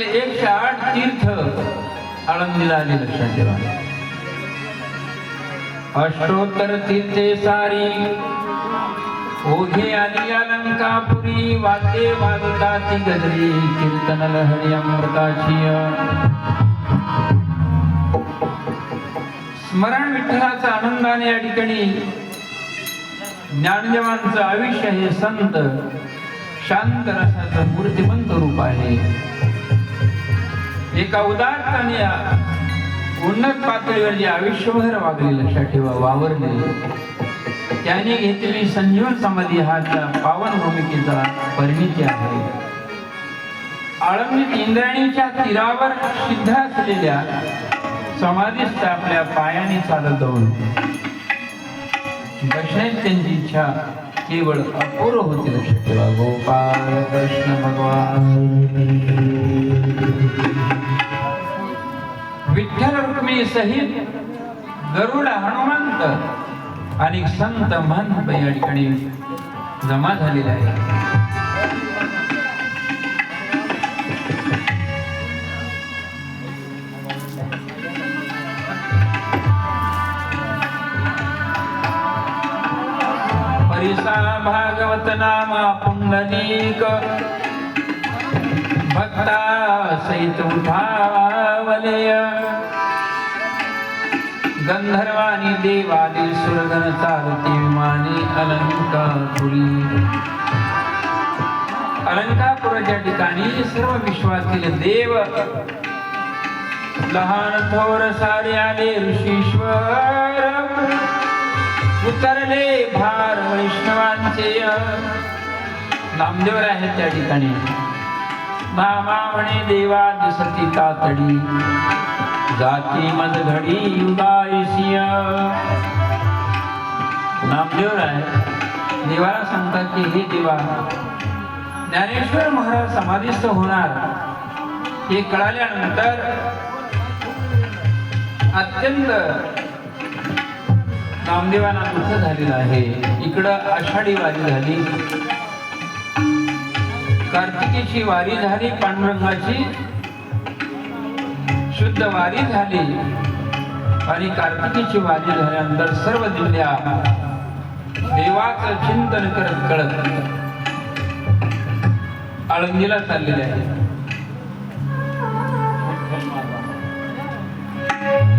एकशे आठ तीर्थ आळंदीला आले लक्षात ठेवा. अष्टोत्तर तीर्थे सारी ओघे आली अलंकापुरी वाद्ये वाजताती गजरी कीर्तन लहरी अमृताची स्मरण विठ्ठलाचा आनंदाने या ठिकाणी ज्ञानदेवांचं आयुष्य हे संत शांत रसाचं मूर्तिमंत रूप आहे. एका उदारताने आणि उन्नत पातळीवर जे आयुष्यभर वागले लक्षात ठेवा वावरले त्याने घेतलेली संजीवन समाधी हा त्या पावन भूमिकेचा परिणिती आहे. आळंदीत इंद्रायणीच्या तीरावर सिद्ध असलेल्या समाधीस्थ आपल्या पायाने चालत जाऊन बसण्याची त्यांची इच्छा केवळ अपूर्व होती लक्षात ठेवा. गोपाल कृष्ण भगवान. विठ्ठल रुक्मी सहित गरुड हनुमंत आणि संत महंत या ठिकाणी जमा झालेला आहे भागवत नामा पुंडलीक. भक्ता सहित वलय। गंधर्वानी देवादी सुरगण चालती विमाने अलंकापुरी अलंकापुराच्या ठिकाणी सर्व विश्वातील देव लहान थोर सारे आले ऋषीश्वर उतरले भार वैष्णवांचे। नामदेवर आहेत त्या ठिकाणी. भामा म्हणे देवा दिसती तातडी. जाती मध घडी युगायसिय नामदेवर देवाला सांगतात की हे देवा ज्ञानेश्वर महाराज समाधीस्थ होणार. हे कळाल्यानंतर अत्यंत नामदेवांना दुःख झालेलं आहे. इकडं आषाढी वारी झाली. कार्तिकीची वारी झाली पांडुरंगाची शुद्ध वारी झाली. आणि कार्तिकीची वारी झाल्यानंतर सर्व दिल्या देवाचं चिंतन करत कळत आळंदीला चाललेले आहे